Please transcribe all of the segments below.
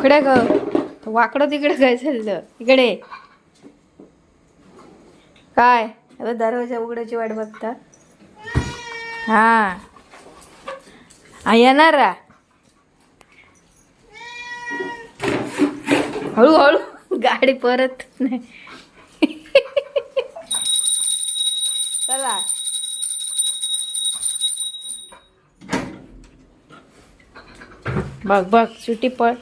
इकडे ग. वाकडं तिकडे काय चाललं? इकडे. काय? आता दरवाजा उघडायची वाट बघता हा. येणार रा हळूहळू गाडी परत नाही. चला. बघ बघ सुटी पळ.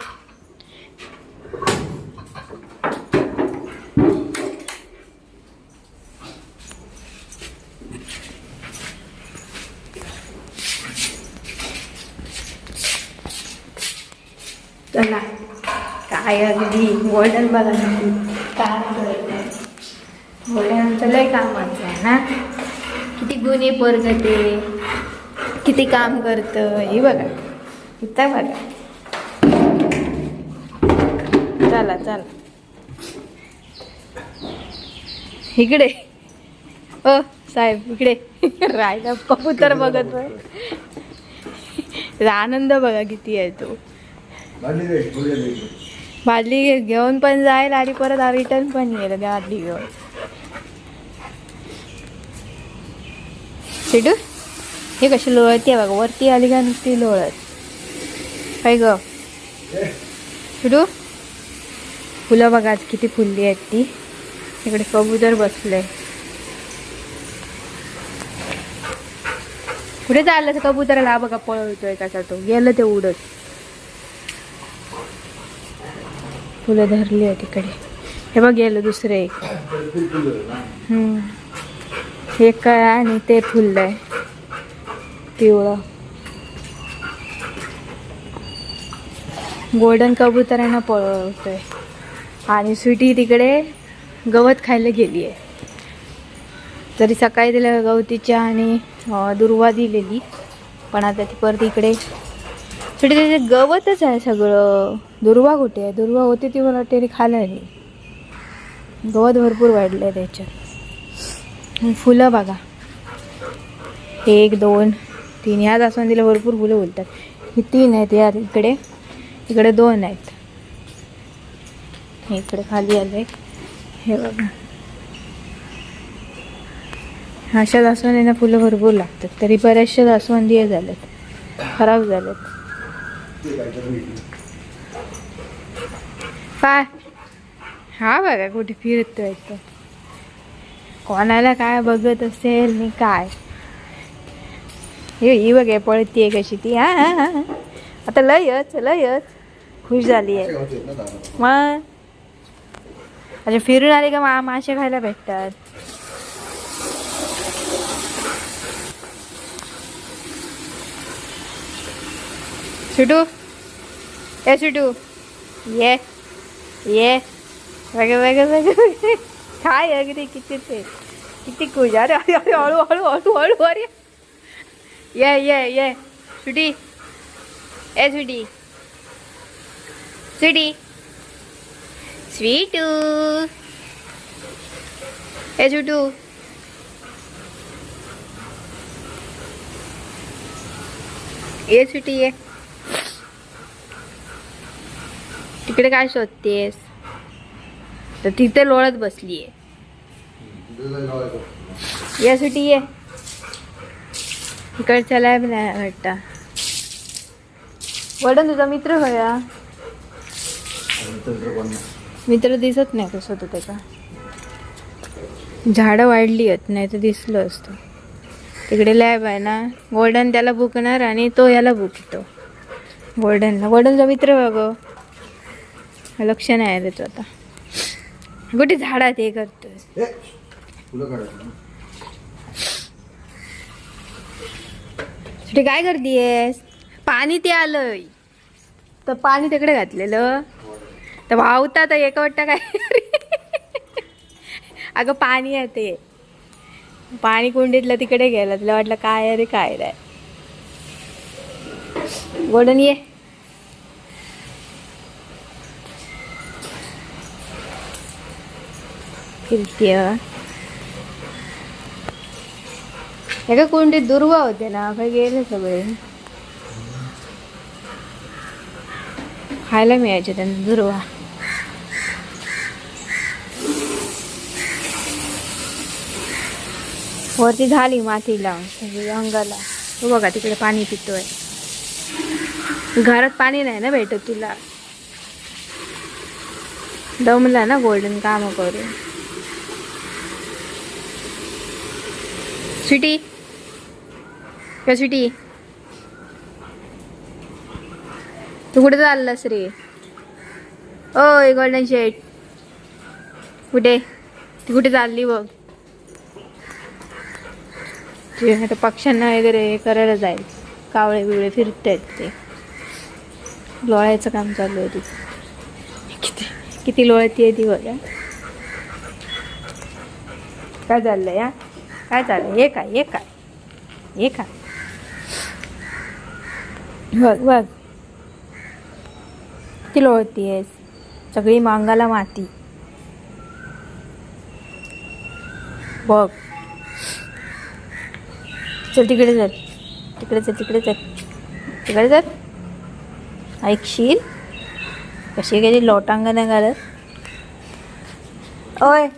चला. काय अगदी गोल्डन बघा किती काम करते गोल्डन तर लय कामाचं आहे ना? किती गुन्हे पोरग ते. किती काम करतं. हे बघा. इथं बघा. चला चला. इकडे. ओ साहेब इकडे. राहायला कबूतर बघत बघ. आनंद बघा किती आहे तो. बादली घेऊन पण जाईल आणि परत रिटर्न पण येईल बादली घेऊन सिटू हे कशी लोळती बघा वरती आली का नुसती लोळत. काय ग? सिटू फुलं बघा आज किती फुलली आहेत ती. इकडे कबूतर बसलंय कुठे चाललं कबुतराला हा बघा पळवतोय कसा तो. गेलं ते उडत. फुलं धरली आहे तिकडे हे बघ गेलं दुसरं एक. हम्म. हे काय आणि ते फुललंय पिवळं. गोल्डन कबुतरांना पळवतोय आणि स्वीटी तिकडे गवत खायला गेली आहे. तरी सकाळी तिला गवतीच्या आणि दुर्वा दिलेली. पण आता ती परत इकडे म्हणजे छोटे त्याचे गवतच आहे सगळं दुर्वा कुठे आहे? दुर्वा होती ती मला वाटते ती खायला नाही गवत भरपूर वाढलं आहे त्याच्यात फुलं बघा. एक दोन तीन. ह्या जास्वंदीला भरपूर फुलं बोलतात. ही तीन आहेत या इकडे. इकडे दोन आहेत. हे इकडे खाली आले हे बघा. अशा जास्वंदींना फुलं भरपूर लागतात. तरी बऱ्याचशा जास्वंदी झाल्यात खराब झाल्यात काय? हा बघा कुठे फिरतोय तो. कोणाला काय बघत असेल मी काय? हे ही बघ पळतीये कशी ती हा. आता लयच लयच खुश झाली आहे. मग? अच्छा फिरून आले का मासे खायला भेटतात? सुटू ए सुटू ये ये वेगळे वेगळे वेगळे काय अगदी किती ते किती कुजा अरे अरे अरे हळू हळू हळू हळू अरे ये ये ये सुटी ए सुटी सुटी स्वीटू ए सुटू ये सुटी ये तिकडे काय शोधतेस? तर तिथे लोळत बसलीये या सुटी ये. इकडच्या लॅब नाही वाटता. वडन तुझा मित्र होया? मित्र दिसत नाही कसं होतं त्याचा झाडं वाढली आहेत नाही तर दिसलं असतं. तिकडे लॅब आहे ना? गोल्डन त्याला बुकणार आणि तो याला बुकतो गोल्डनला गोल्डनचा मित्र बघ लक्ष नाही आहे त्याचं आता. कुठे झाडात हे करतोय. सुटी काय करतेस पाणी ते आलंय. तर पाणी तिकडे घातलेलं. तर वावता तर एका वाटतं काय अगं पाणी आहे ते. पाणी कुंडीतलं तिकडे गेलं. तुला वाटलं काय अरे काय नाही. गोडन ये. फिरतीय. एका कुंडीत दुर्वा होते ना काय गेले सगळे. खायला मिळायचे त्यांना दुर्वा. वरती झाली माती लावून सगळी अंगाला. तू बघा तिकडे पाणी पितोय. घरात पाणी नाही ना भेटत तुला. दमला ना गोल्डन काम करून. स्वीटी का स्वीटी तू कुठे चाललास रे? ओय गोल्डन शेट कुठे? ती कुठे चालली बघ. ते आता पक्ष्यांना वगैरे हे करायला जाईल. कावळे बिवळे फिरत आहेत ते. लोळ्याचं काम चालू आहे तिचं किती किती लोळती आहे ती बघा काय चाललं या काय चालेल हे काय? हे काय? हे काय? बघ बघ. किती लोळती आहेस. सगळी मांगाला माती. बघ. चल तिकडे चल. तिकडे चल तिकडे चल. तिकडे चल. ऐकशील? कशी गेली? लोटांगण घालत. ओय!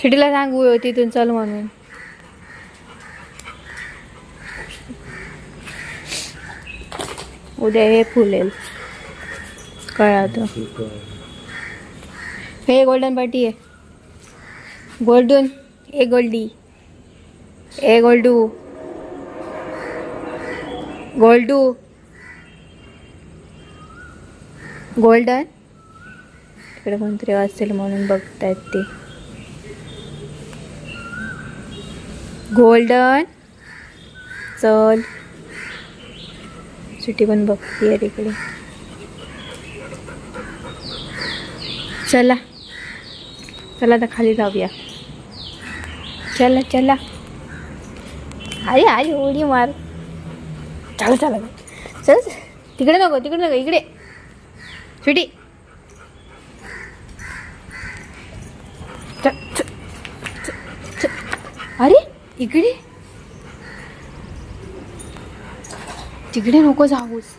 खिडीला सांगू तिथून चल म्हणून. उद्या हे फुलेल. कळतं हे गोल्डन पार्टी आहे. गोल्डन ए गोल्डी. ए गोल्डू. गोल्डू. गोल्डन? इकडे कोणतरी असेल म्हणून बघतायत ते. गोल्डन. चल. सुटी पण बघतीये तिकडे. चला. चला आता खाली जाऊया. चला चला. आई आई उडी मार. चला. चला चल. तिकडे नको तिकडे नको इकडे. सुटी चल, चल, चल, चल. अरे इकडे? तिकडे नको जाऊस.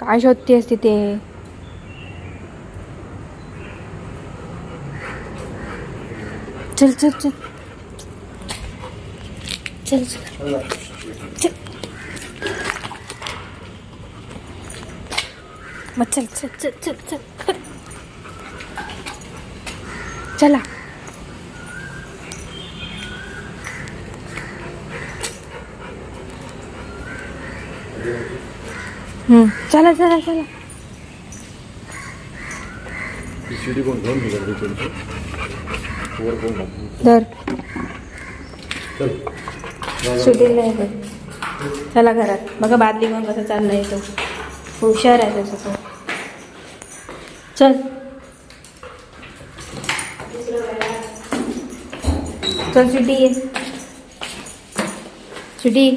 काय शोधतेस तिथे चल चल चल. चल चल. चल. मग चल चल चल चल चल. चला. चला चला चला. शिडी कोण घेऊन गेलं रे वर कोण टाकून धर. चल. सुटीला आहे चला घरात. बघा बादली घेऊन कसं चाललाय तो हुशार आहे तसं तो चल. चल सुटी ये. सुटी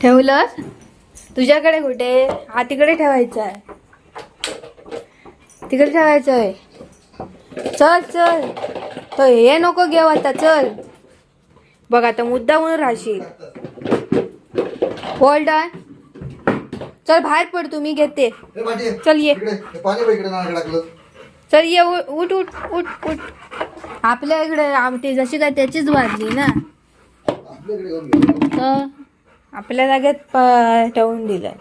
ठेवलं तुझ्याकडे कुठे? हा तिकडे ठेवायचा आहे. तिकडे ठेवायचं आहे. चल चल. तो हे नको घेऊ आता चल. बघ आता मुद्दा म्हणून राहशील गोल्डन चल बाहेर पड तुम्ही घेते. चल ये. चल ये उठ उठ उठ उठ. आपल्या इकडे आम- ते जशी काय त्याचीच भाजी ना. आपल्या जागेत ठेवून दिलंय.